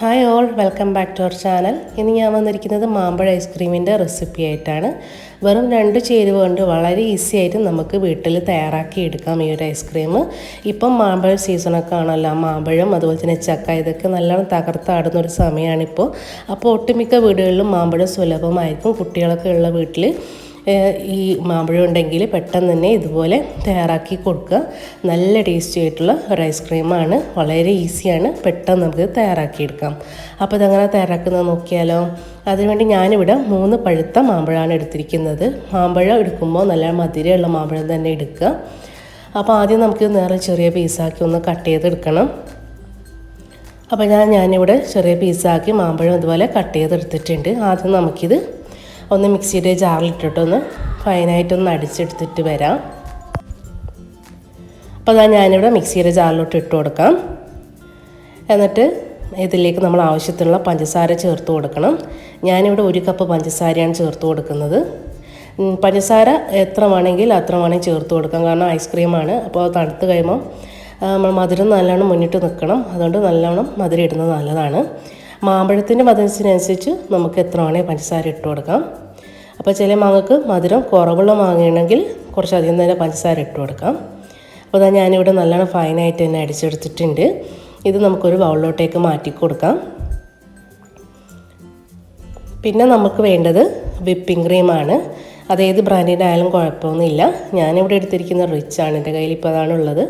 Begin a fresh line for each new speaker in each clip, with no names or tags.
Hi all welcome back to our channel ഇന്ന് ഞാൻ വന്നിരിക്കുന്നത് മാമ്പഴ ഐസ്ക്രീമിന്റെ റെസിപ്പി ആയിട്ടാണ്. വെറും രണ്ട് ചേരുവ കൊണ്ട് വളരെ ഈസി ആയിട്ട് നമുക്ക് വീട്ടിൽ തയ്യാറാക്കി എടുക്കാം ഈ ഒരു ഐസ്ക്രീം ഇപ്പം മാമ്പഴ സീസണൊക്കെ ആണല്ലോ. മാമ്പഴം അതുപോലെ തന്നെ ചക്ക ഇതൊക്കെ നല്ലോണം തകർത്താടുന്ന ഒരു സമയമാണിപ്പോൾ. അപ്പോൾ ഒട്ടുമിക്ക വീടുകളിലും മാമ്പഴം സുലഭമായിരിക്കും. കുട്ടികളൊക്കെ ഉള്ള വീട്ടിൽ ഈ മാമ്പഴം ഉണ്ടെങ്കിൽ പെട്ടെന്ന് തന്നെ ഇതുപോലെ തയ്യാറാക്കി കൊടുക്കുക. നല്ല ടേസ്റ്റി ആയിട്ടുള്ള ഒരു ഐസ്ക്രീമാണ് വളരെ ഈസിയാണ് പെട്ടെന്ന് നമുക്ക് തയ്യാറാക്കിയെടുക്കാം അപ്പോൾ ഇതങ്ങനെ തയ്യാറാക്കുന്നത് നോക്കിയാലോ? അതിനുവേണ്ടി ഞാനിവിടെ മൂന്ന് പഴുത്ത മാമ്പഴമാണ് എടുത്തിരിക്കുന്നത്. മാമ്പഴം എടുക്കുമ്പോൾ നല്ല മധുരമുള്ള മാമ്പഴം തന്നെ എടുക്കുക. അപ്പോൾ ആദ്യം നമുക്ക് നേരെ ചെറിയ പീസാക്കി ഒന്ന് കട്ട് ചെയ്തെടുക്കണം. അപ്പോൾ ഞാൻ ഞാനിവിടെ ചെറിയ പീസാക്കി മാമ്പഴം ഇതുപോലെ കട്ട് ചെയ്തെടുത്തിട്ടുണ്ട്. ആദ്യം നമുക്കിത് ഒന്ന് മിക്സിയുടെ ജാറിലിട്ടിട്ടൊന്ന് ഫൈനായിട്ടൊന്ന് അടിച്ചെടുത്തിട്ട് വരാം. അപ്പോൾ അതാ ഞാനിവിടെ മിക്സിയുടെ ജാറിലോട്ട് ഇട്ട് കൊടുക്കാം. എന്നിട്ട് ഇതിലേക്ക് നമ്മൾ ആവശ്യത്തിനുള്ള പഞ്ചസാര ചേർത്ത് കൊടുക്കണം. ഞാനിവിടെ ഒരു കപ്പ് പഞ്ചസാരയാണ് ചേർത്ത് കൊടുക്കുന്നത്. പഞ്ചസാര എത്ര വേണമെങ്കിൽ അത്ര വേണമെങ്കിൽ ചേർത്ത് കൊടുക്കാം. കാരണം ഐസ്ക്രീമാണ്. അപ്പോൾ അത് തണുത്ത് കഴിയുമ്പോൾ നമ്മൾ മധുരം നല്ലോണം മുന്നിട്ട് നിൽക്കണം. അതുകൊണ്ട് നല്ലോണം മധുരം ഇടുന്നത് നല്ലതാണ്. മാമ്പഴത്തിന്റെ മധുരത്തിനനുസരിച്ച് നമുക്ക് എത്ര വേണമെങ്കിൽ പഞ്ചസാര ഇട്ട് കൊടുക്കാം. അപ്പോൾ ചില മാങ്ങക്ക് മധുരം കുറവുള്ള മാങ്ങയാണെങ്കിൽ കുറച്ചധികം തന്നെ പഞ്ചസാര ഇട്ട് കൊടുക്കാം. അപ്പോൾ അതാ ഞാനിവിടെ നല്ലോണം ഫൈനായിട്ട് തന്നെ അടിച്ചെടുത്തിട്ടുണ്ട്. ഇത് നമുക്കൊരു ബൗളിലോട്ടേക്ക് മാറ്റി കൊടുക്കാം. പിന്നെ നമുക്ക് വേണ്ടത് വിപ്പിംഗ് ക്രീമാണ്. അത് ഏത് ബ്രാൻഡിന്റെ ആയാലും കുഴപ്പമൊന്നുമില്ല. ഞാനിവിടെ എടുത്തിരിക്കുന്ന റിച്ചാണ് എന്റെ കയ്യിൽ ഇപ്പോൾ അതാണുള്ളത്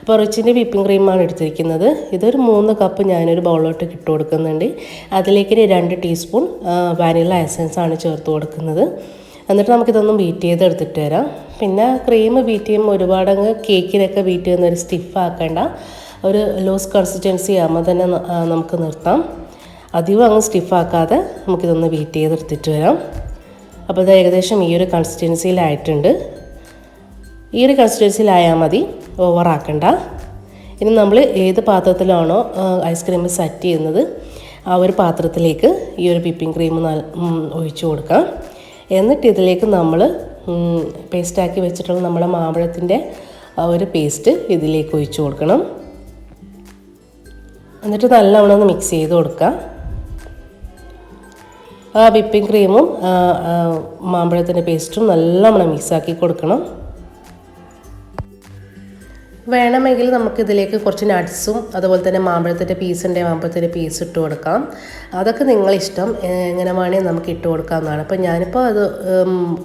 അപ്പോൾ റിച്ചിന്റെ വിപ്പിംഗ് ക്രീമാണ് എടുത്തിരിക്കുന്നത്. ഇതൊരു മൂന്ന് കപ്പ് ഞാനൊരു ബൗളിലോട്ട് ഇട്ട് കൊടുക്കുന്നുണ്ട്. അതിലേക്ക് രണ്ട് ടീസ്പൂൺ വാനില എസൻസ് ആണ് ചേർത്ത് കൊടുക്കുന്നത്. എന്നിട്ട് നമുക്കിതൊന്നും ബീറ്റ് ചെയ്ത് എടുത്തിട്ട് വരാം. പിന്നെ ക്രീം ബീറ്റ് ചെയ്യുമ്പോൾ ഒരുപാടങ്ങ് കേക്കിനൊക്കെ ബീറ്റ് ചെയ്യുന്ന ഒരു സ്റ്റിഫ് ആക്കേണ്ട. ഒരു ലൂസ് കൺസിസ്റ്റൻസി ആകുമ്പോൾ തന്നെ നമുക്ക് നിർത്താം. അധികം അങ്ങ് സ്റ്റിഫാക്കാതെ നമുക്കിതൊന്ന് ബീറ്റ് ചെയ്തെടുത്തിട്ട് വരാം. അപ്പോൾ ഇത് ഏകദേശം ഈ ഒരു കൺസിസ്റ്റൻസിയിലായിട്ടുണ്ട് ഈ ഒരു കൺസിസ്റ്റൻസിയിലായാൽ മതി ഓവറാക്കണ്ട ഇനി നമ്മൾ ഏത് പാത്രത്തിലാണോ ഐസ്ക്രീം സെറ്റ് ചെയ്യുന്നത് ആ ഒരു പാത്രത്തിലേക്ക് ഈ ഒരു വിപ്പിംഗ് ക്രീം ഒഴിച്ചു കൊടുക്കാം. എന്നിട്ട് ഇതിലേക്ക് നമ്മൾ പേസ്റ്റാക്കി വെച്ചിട്ടുള്ള നമ്മുടെ മാമ്പഴത്തിന്റെ ഒരു പേസ്റ്റ് ഇതിലേക്ക് ഒഴിച്ചു കൊടുക്കണം. എന്നിട്ട് നല്ലവണ്ണം ഒന്ന് മിക്സ് ചെയ്ത് കൊടുക്കുക ആ വിപ്പിംഗ് ക്രീമും മാമ്പഴത്തിന്റെ പേസ്റ്റും നല്ലവണ്ണം മിക്സാക്കി കൊടുക്കണം. വേണമെങ്കിൽ നമുക്ക് ഇതിലേക്ക് കുറച്ച് നട്ട്സും അതുപോലെ തന്നെ മാമ്പഴത്തിന്റെ പീസിന്റെ മാമ്പഴത്തിന്റെ പീസ് ഇട്ട് കൊടുക്കാം. അതൊക്കെ നിങ്ങളിഷ്ടം എങ്ങനെ വേണമെങ്കിൽ നമുക്ക് ഇട്ട് കൊടുക്കാവുന്നതാണ്. അപ്പോൾ ഞാനിപ്പോൾ അത്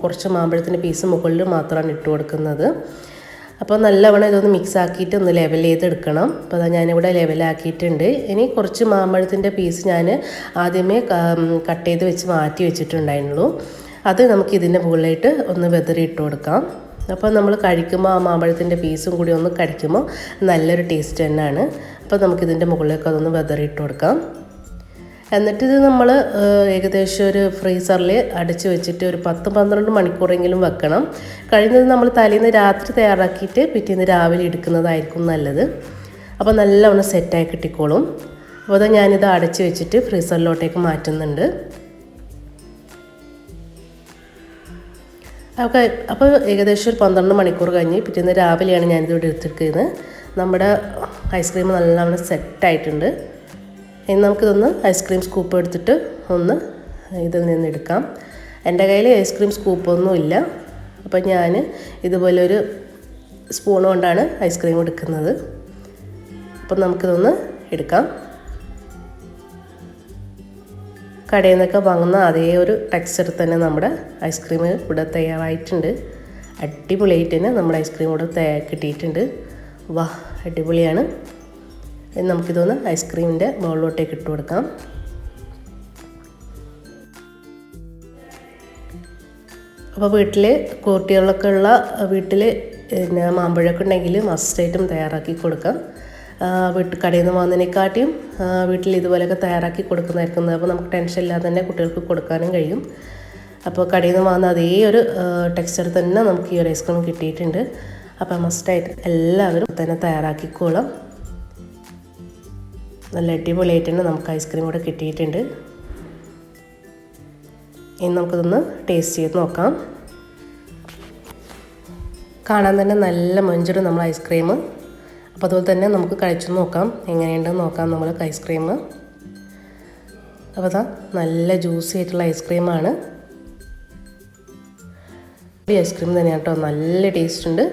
കുറച്ച് മാമ്പഴത്തിന്റെ പീസ് മുകളിൽ മാത്രമാണ് ഇട്ട് കൊടുക്കുന്നത്. അപ്പോൾ നല്ലവണ്ണം ഇതൊന്ന് മിക്സ് ആക്കിയിട്ട് ഒന്ന് ലെവൽ ചെയ്തെടുക്കണം. അപ്പോൾ അതാ ഞാനിവിടെ ലെവലാക്കിയിട്ടുണ്ട് ഇനി കുറച്ച് മാമ്പഴത്തിന്റെ പീസ് ഞാൻ ആദ്യമേ കട്ട് ചെയ്ത് വെച്ച് മാറ്റി വെച്ചിട്ടുണ്ടായിരുന്നുള്ളൂ. അത് നമുക്ക് ഇതിന്റെ മുകളിലായിട്ട് ഒന്ന് വെതറിയിട്ട് കൊടുക്കാം. അപ്പോൾ നമ്മൾ കഴിക്കുമ്പോൾ ആ മാമ്പഴത്തിന്റെ പീസും കൂടി ഒന്ന് കഴിക്കുമ്പോൾ നല്ലൊരു ടേസ്റ്റ് തന്നെയാണ്. അപ്പോൾ നമുക്കിതിന്റെ മുകളിലേക്ക് അതൊന്ന് വെതറിയിട്ട് കൊടുക്കാം. എന്നിട്ട് ഇത് നമ്മൾ ഏകദേശം ഒരു ഫ്രീസറിൽ അടച്ചു വെച്ചിട്ട് ഒരു പത്ത് പന്ത്രണ്ട് മണിക്കൂറെങ്കിലും വെക്കണം. കഴിയുന്നത് നമ്മൾ തലേന്ന് രാത്രി തയ്യാറാക്കിയിട്ട് പിറ്റേന്ന് രാവിലെ എടുക്കുന്നതായിരിക്കും നല്ലത്. അപ്പോൾ നല്ലവണ്ണം സെറ്റായി കിട്ടിക്കോളും. അപ്പോൾ അത് ഞാനിത് അടച്ചു വെച്ചിട്ട് ഫ്രീസറിലോട്ടേക്ക് മാറ്റുന്നുണ്ട്. ഓക്കെ അപ്പോൾ ഏകദേശം ഒരു പന്ത്രണ്ട് മണിക്കൂർ കഴിഞ്ഞ് പിറ്റേന്ന് രാവിലെയാണ് ഞാനിതിവിടെ എടുത്തിരിക്കുന്നത്. നമ്മുടെ ഐസ്ക്രീം നല്ലവണ്ണം സെറ്റായിട്ടുണ്ട്. ഇനി നമുക്കിതൊന്ന് ഐസ്ക്രീം സ്കൂപ്പ് എടുത്തിട്ട് ഒന്ന് ഇതിൽ നിന്ന് എടുക്കാം. എന്റെ കയ്യിൽ ഐസ്ക്രീം സ്കൂപ്പൊന്നും ഇല്ല. അപ്പം ഞാൻ ഇതുപോലെ ഒരു സ്പൂൺ കൊണ്ടാണ് ഐസ്ക്രീം എടുക്കുന്നത്. അപ്പം നമുക്കിതൊന്ന് എടുക്കാം. കടയിൽ നിന്നൊക്കെ വാങ്ങുന്ന അതേ ഒരു ടെക്സ്ചർ തന്നെ നമ്മുടെ ഐസ്ക്രീം ഇവിടെ തയ്യാറായിട്ടുണ്ട്. അടിപൊളിയായിട്ട് തന്നെ നമ്മുടെ ഐസ്ക്രീം ഇവിടെ കിട്ടിയിട്ടുണ്ട്. വാ അടിപൊളിയാണ്. നമുക്കിതൊന്ന് ഐസ്ക്രീമിന്റെ ബൗളിലോട്ടേക്ക് ഇട്ട് കൊടുക്കാം. അപ്പോൾ വീട്ടിൽ കുട്ടികളൊക്കെ ഉള്ള വീട്ടിൽ പിന്നെ മാമ്പഴമൊക്കെ ഉണ്ടെങ്കിൽ മസ്റ്റായിട്ടും തയ്യാറാക്കി കൊടുക്കാം. വീട്ട് കടയിൽ നിന്ന് വാങ്ങുന്നതിനെക്കാട്ടിയും വീട്ടിൽ ഇതുപോലെയൊക്കെ തയ്യാറാക്കി കൊടുക്കുന്നതായിരിക്കും. അപ്പോൾ നമുക്ക് ടെൻഷൻ ഇല്ലാതെ തന്നെ കുട്ടികൾക്ക് കൊടുക്കാനും കഴിയും. അപ്പോൾ കടയിൽ നിന്ന് വാങ്ങുന്ന അതേ ഒരു ടെക്സ്ചർ തന്നെ നമുക്ക് ഈ ഒരു ഐസ്ക്രീം കിട്ടിയിട്ടുണ്ട്. അപ്പോൾ മസ്റ്റായിട്ട് എല്ലാവരും തന്നെ തയ്യാറാക്കിക്കോളാം. നല്ല അടിപൊളിയായിട്ട് തന്നെ നമുക്ക് ഐസ്ക്രീം കൂടെ കിട്ടിയിട്ടുണ്ട്. ഇനി നമുക്കിതൊന്ന് ടേസ്റ്റ് ചെയ്ത് നോക്കാം. കാണാൻ തന്നെ നല്ല മൊഞ്ചുണ്ട് നമ്മൾ ഐസ്ക്രീം. അപ്പോൾ അതുപോലെ തന്നെ നമുക്ക് കഴിച്ചു നോക്കാം. എങ്ങനെയുണ്ടെന്ന് നോക്കാം നമ്മൾ ഐസ്ക്രീം. അപ്പോൾ അതാ നല്ല ജ്യൂസി ആയിട്ടുള്ള ഐസ്ക്രീമാണ് ഐസ്ക്രീം തന്നെയാണ് കേട്ടോ. നല്ല ടേസ്റ്റ് ഉണ്ട്.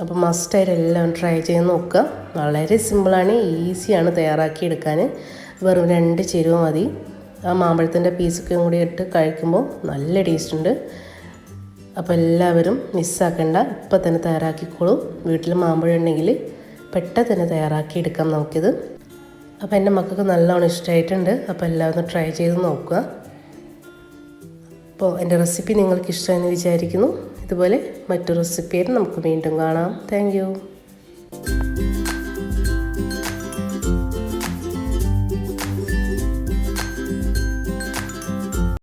അപ്പോൾ മസ്റ്റായിട്ട് എല്ലാം ട്രൈ ചെയ്ത് നോക്കുക. വളരെ സിമ്പിളാണ് ഈസിയാണ് തയ്യാറാക്കി എടുക്കാൻ. വെറും രണ്ട് ചേരുവ മതി. ആ മാമ്പഴത്തിന്റെ പീസൊക്കെ കൂടി ഇട്ട് കഴിക്കുമ്പോൾ നല്ല ടേസ്റ്റ് ഉണ്ട്. അപ്പോൾ എല്ലാവരും മിസ്സാക്കണ്ട ഇപ്പം തന്നെ തയ്യാറാക്കിക്കോളൂ. വീട്ടിൽ മാമ്പഴം ഉണ്ടെങ്കിൽ പെട്ടെന്ന് തന്നെ തയ്യാറാക്കി എടുക്കാം നമുക്കിത്. അപ്പോൾ എന്റെ മക്കൾക്ക് നല്ലോണം ഇഷ്ടമായിട്ടുണ്ട് അപ്പോൾ എല്ലാവരും ട്രൈ ചെയ്ത് നോക്കുക. അപ്പോൾ എന്റെ റെസിപ്പി നിങ്ങൾക്ക് ഇഷ്ടമെന്ന് വിചാരിക്കുന്നു. ഇതുപോലെ മറ്റു റെസിപ്പിയായിട്ട് നമുക്ക് വീണ്ടും കാണാം. താങ്ക്